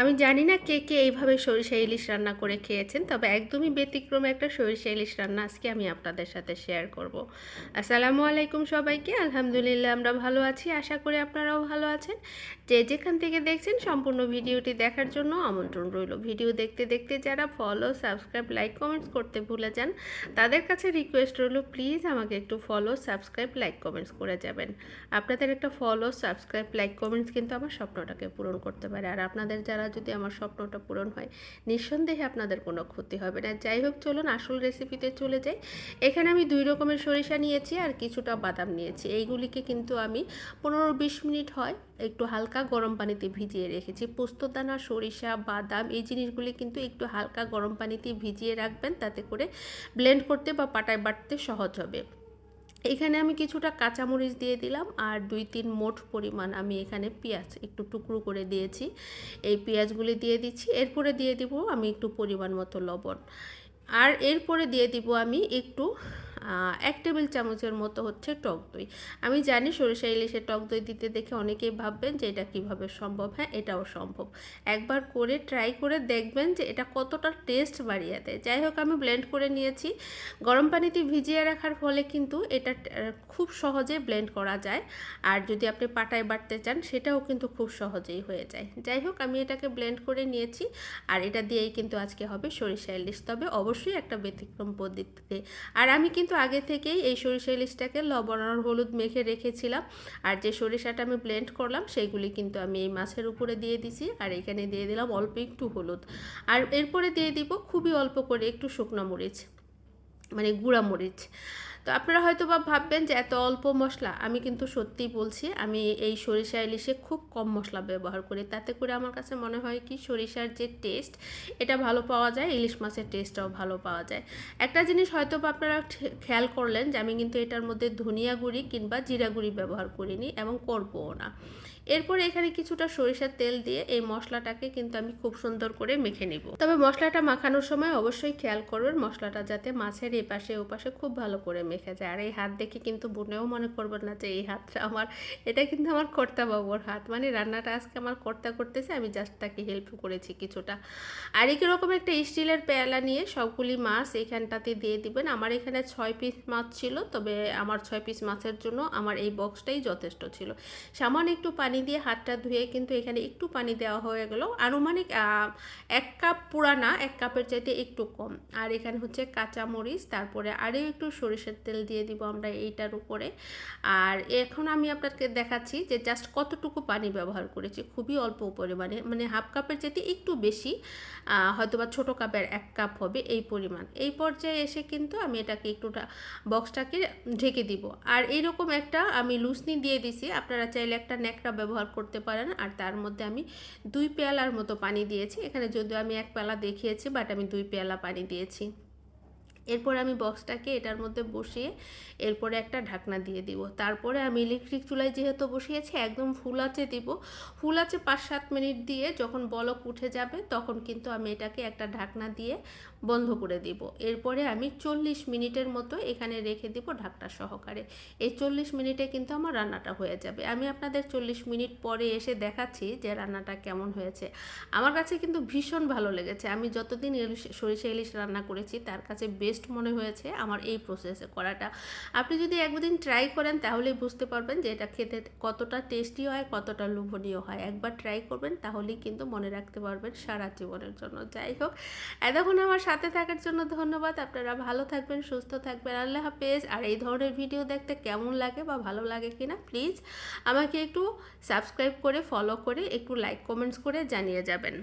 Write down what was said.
আমি জানি না কে কে এইভাবে সরিষা ইলিশ রান্না করে খেয়েছেন, তবে একদমই ব্যতিক্রমে একটা সরিষা ইলিশ রান্না আজকে আমি আপনাদের সাথে শেয়ার করব। আসসালামু আলাইকুম সবাইকে, আলহামদুলিল্লাহ আমরা ভালো আছি, আশা করি আপনারাও ভালো আছেন। যে যেখান থেকে দেখছেন সম্পূর্ণ ভিডিওটি দেখার জন্য আমন্ত্রণ রইল। ভিডিও দেখতে দেখতে যারা ফলো সাবস্ক্রাইব লাইক কমেন্টস করতে ভুলে যান, তাদের কাছে রিকোয়েস্ট রইল প্লিজ আমাকে একটু ফলো সাবস্ক্রাইব লাইক কমেন্টস করে যাবেন। আপনাদের একটা ফলো সাবস্ক্রাইব লাইক কমেন্টস কিন্তু আমার স্বপ্নটাকে পূরণ করতে পারে। আর আপনাদের যারা যদি আমার স্বপ্নটা পূরণ হয়, নিঃসন্দেহে আপনাদের কোনো ক্ষতি হবে না। যাই হোক, চলুন আসল রেসিপিতে চলে যাই। এখানে আমি দুই রকমের সরিষা নিয়েছি আর কিছুটা বাদাম নিয়েছি। এইগুলিকে কিন্তু আমি পনেরো বিশ মিনিট হয় একটু হালকা গরম পানিতে ভিজিয়ে রেখেছি। পোস্তদানা, সরিষা, বাদাম এই জিনিসগুলি কিন্তু একটু হালকা গরম পানিতে ভিজিয়ে রাখবেন, তাতে করে ব্লেন্ড করতে বা পাটায় বাটতে সহজ হবে। এখানে আমি কিছুটা কাঁচামরিচ দিয়ে দিলাম আর দুই তিন মোট পরিমাণ আমি এখানে পেঁয়াজ একটু টুকরো করে দিয়েছি। এই পেঁয়াজগুলি দিয়ে দিচ্ছি, এরপরে দিয়ে দিব আমি একটু পরিমাণ মতো লবণ। আর এরপরে দিয়ে দিব আমি একটু এক টেবিল চামচের মতো হচ্ছে টক দই। আমি জানি সরিষা ইলিশে টক দই দিতে দেখে অনেকেই ভাববেন যে এটা কীভাবে সম্ভব? হ্যাঁ এটাও সম্ভব। একবার করে ট্রাই করে দেখবেন যে এটা কতটা টেস্ট বাড়িয়ে দেয়। যাই হোক, আমি ব্লেন্ড করে নিয়েছি। গরম পানিতে ভিজিয়ে রাখার ফলে কিন্তু এটা খুব সহজে ব্লেন্ড করা যায়। আর যদি আপনি পাটায় বাটতে চান, সেটাও কিন্তু খুব সহজেই হয়ে যায়। যাই হোক, আমি এটাকে ব্লেন্ড করে নিয়েছি। আর এটা দিয়েই কিন্তু আজকে হবে সরিষা ইলিশ। তবে অবশ্যই একটা ব্যতিক্রম পদ্ধতিতে। আর আমি কিন্তু কিন্তু আগে থেকেই এই সরিষা ইলিশটাকে লবণ আর হলুদ মেখে রেখেছিলাম। আর যে সরিষাটা আমি ব্লেন্ড করলাম, সেইগুলি কিন্তু আমি এই মাছের উপরে দিয়ে দিছি। আর এখানে দিয়ে দিলাম অল্প একটু হলুদ। আর এরপরে দিয়ে দিব খুবই অল্প করে একটু শুকনো মরিচ। মানে গুঁড়া মরিচ। তো আপনারা হয়তো বা ভাববেন যে এত অল্প মশলা, আমি কিন্তু সত্যিই বলছি, আমি এই সরিষা ইলিশে খুব কম মশলা ব্যবহার করি। তাতে করে আমার কাছে মনে হয় কি, সরিষার যে টেস্ট এটা ভালো পাওয়া যায়, ইলিশ মাছের টেস্টটাও ভালো পাওয়া যায়। একটা জিনিস হয়তো বা আপনারা খেয়াল করলেন যে আমি কিন্তু এটার মধ্যে ধনিয়া গুঁড়ি কিংবা জিরা গুঁড়ি ব্যবহার করিনি এবং করবও না। এরপরে এখানে কিছুটা সরিষার তেল দিয়ে এই মশলাটাকে কিন্তু আমি খুব সুন্দর করে মেখে নিব। তবে মশলাটা মাখানোর সময় অবশ্যই খেয়াল করবেন মশলাটা যাতে মাছের এপাশে ওপাশে খুব ভালো করে মেখে যায়। আর এই হাত দেখে কিন্তু বোনেও মনে করবেন না যে এই হাতটা আমার, এটা কিন্তু আমার কর্তা বাবুর হাত। মানে রান্নাটা আজকে আমার কর্তা করতেছে, আমি জাস্ট তাকে হেল্প করেছি কিছুটা। আর একই রকম একটা স্টিলের পেয়ালা নিয়ে সবগুলি মাছ এখানটাতে দিয়ে দিবেন। আমার এখানে ছয় পিস মাছ ছিল, তবে আমার ছয় পিস মাছের জন্য আমার এই বক্সটাই যথেষ্ট ছিল। সামান্য একটু পানি পানি দিয়ে হাতটা ধুয়ে কিন্তু এখানে একটু পানি দেওয়া হয়ে গেল। আনুমানিক এক কাপ পুরানা, এক কাপের চাইতে একটু কম। আর এখানে হচ্ছে কাঁচা মরিচ তারপরে আরও একটু সরিষার তেল দিয়ে দিব আমরা এইটার উপরে। আর এখন আমি আপনাকে দেখাচ্ছি যে জাস্ট কতটুকু পানি ব্যবহার করেছি। খুবই অল্প পরিমাণে মানে হাফ কাপের চাইতে একটু বেশি হয়তো বা ছোটো কাপের এক কাপ হবে এই পরিমাণ। এই পর্যায়ে এসে কিন্তু আমি এটাকে একটুটা বক্সটাকে ঢেকে দিব। আর এইরকম একটা আমি লুসনি দিয়ে দিছি। আপনারা চাইলে একটা ন্যাকড়া ব্যবহার করতে পারেন। আর তার মধ্যে আমি দুই পেয়ালার মতো পানি দিয়েছি। এখানে যদিও আমি এক পেয়ালা দেখিয়েছি বাট আমি দুই পেয়ালা পানি দিয়েছি। এরপর আমি বক্সটাকে এটার মধ্যে বসিয়ে এরপরে একটা ঢাকনা দিয়ে দিব। তারপরে আমি ইলেকট্রিক চুলায় যেহেতু বসিয়েছি, একদম ফুল আছে দিব। ফুল আছে পাঁচ সাত মিনিট দিয়ে যখন বলক উঠে যাবে, তখন কিন্তু আমি এটাকে একটা ঢাকনা দিয়ে বন্ধ করে দিব। এরপরে আমি চল্লিশ মিনিটের মতো এখানে রেখে দিব ঢাকটা সহকারে। এই চল্লিশ মিনিটে কিন্তু আমার রান্নাটা হয়ে যাবে। আমি আপনাদের চল্লিশ মিনিট পরে এসে দেখাচ্ছি যে রান্নাটা কেমন হয়েছে। আমার কাছে কিন্তু ভীষণ ভালো লেগেছে। আমি যতদিন ইলিশ, সরিষা ইলিশ রান্না করেছি, তার কাছে বেস্ট মনে হয়েছে আমার এই প্রসেসে করাটা। আপনি যদি একদিন ট্রাই করেন, তাহলেই বুঝতে পারবেন যে এটা খেতে কতটা টেস্টি হয়, কতটা লোভনীয় হয়। একবার ট্রাই করবেন, তাহলেই কিন্তু মনে রাখতে পারবেন সারা জীবনের জন্য। যাই হোক, এতক্ষণ আমার সাথে থাকার জন্য ধন্যবাদ। আপনারা ভালো থাকবেন, সুস্থ থাকবেন। আল্লাহ হাফেজ। আর এই ধরনের ভিডিও দেখতে কেমন লাগে বা ভালো লাগে কিনা প্লিজ আমাকে একটু সাবস্ক্রাইব করে ফলো করে, একটু লাইক কমেন্টস করে জানিয়ে যাবেন।